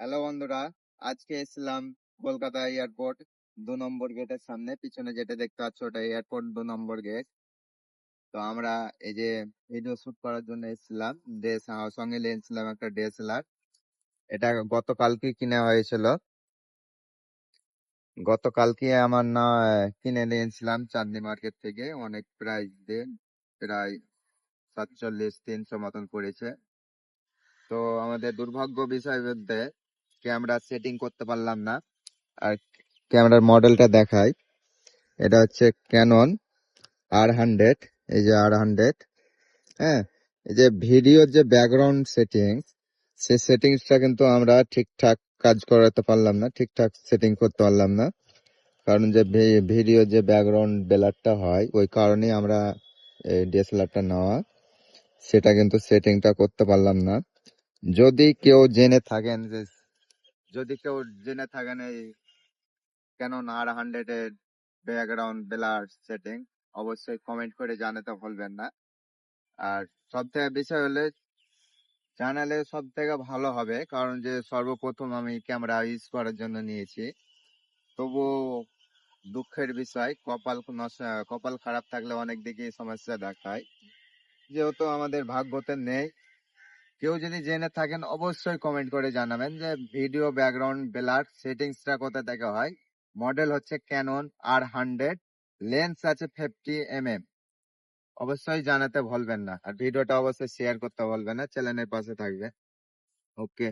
Hello বন্ধুরা, আজকে এসেছিলাম কলকাতা এয়ারপোর্ট, দু নম্বর গেটের সামনে। পিছনে যেটা দেখতে পাচ্ছ ওটা এয়ারপোর্ট দু নম্বর গেট। তো আমরা এই যে ভিডিও শুট করার জন্য এসেছিলাম ড্রেস সঙ্গে নিয়েছিলাম একটা ডিএসএলআর এটা গতকালকে কিনে হয়েছিল। গতকালকে আমার না, কিনে নিয়েছিলাম চাঁদনি মার্কেট থেকে। অনেক প্রাইস দিয়ে প্রায় সাতচল্লিশ, তিনশো মতন পড়েছে। তো আমাদের দুর্ভাগ্য বিষয় বলতে ক্যামেরা সেটিং করতে পারলাম না। আর ক্যামেরার মডেলটা দেখাই। এটা হচ্ছে ক্যানন আর হান্ড্রেড এই যে আর হান্ড্রেড হ্যাঁ? এই যে ভিডিওর যে ব্যাকগ্রাউন্ড সেটিংস সে সেটিংসটা কিন্তু আমরা ঠিকঠাক কাজ করাতে পারলাম না, ঠিকঠাক সেটিং করতে পারলাম না। কারণ যে ভিডিও যে ব্যাকগ্রাউন্ড বেলারটা হয়, ওই কারণেই আমরা ডিএসএলআরটা নেওয়া। সেটা কিন্তু সেটিংটা করতে পারলাম না। যদি কেউ জেনে থাকেন যে যদি কেউ জেনে থাকেন এই ক্যানন আর হান্ড্রেড এর ব্যাকগ্রাউন্ড বেলার সেটিং, অবশ্যই কমেন্ট করে জানাতে ভুলবেন না। আর সব থেকে বিষয় হলে জানালে সব থেকে ভালো হবে, কারণ যে সর্বপ্রথম আমি ক্যামেরা ইউজ করার জন্য নিয়েছি। তবু দুঃখের বিষয়, কপাল কপাল খারাপ থাকলে অনেক দিকে সমস্যা দেখায়। যেহেতু আমাদের ভাগ্যতে নেই কেউ যদি জেনে থাকেন, অবশ্যই কমেন্ট করে জানাবেন যে ভিডিও ব্যাকগ্রাউন্ড বেলার সেটিংসটা কোথা থেকে হয়। মডেল হচ্ছে ক্যানন আর হান্ড্রেড লেন্স আছে ফিফটি এম এম অবশ্যই জানাতে ভুলবেন না। আর ভিডিওটা অবশ্যই শেয়ার করতে ভুলবেন না। চ্যানেলের পাশে থাকবে। ওকে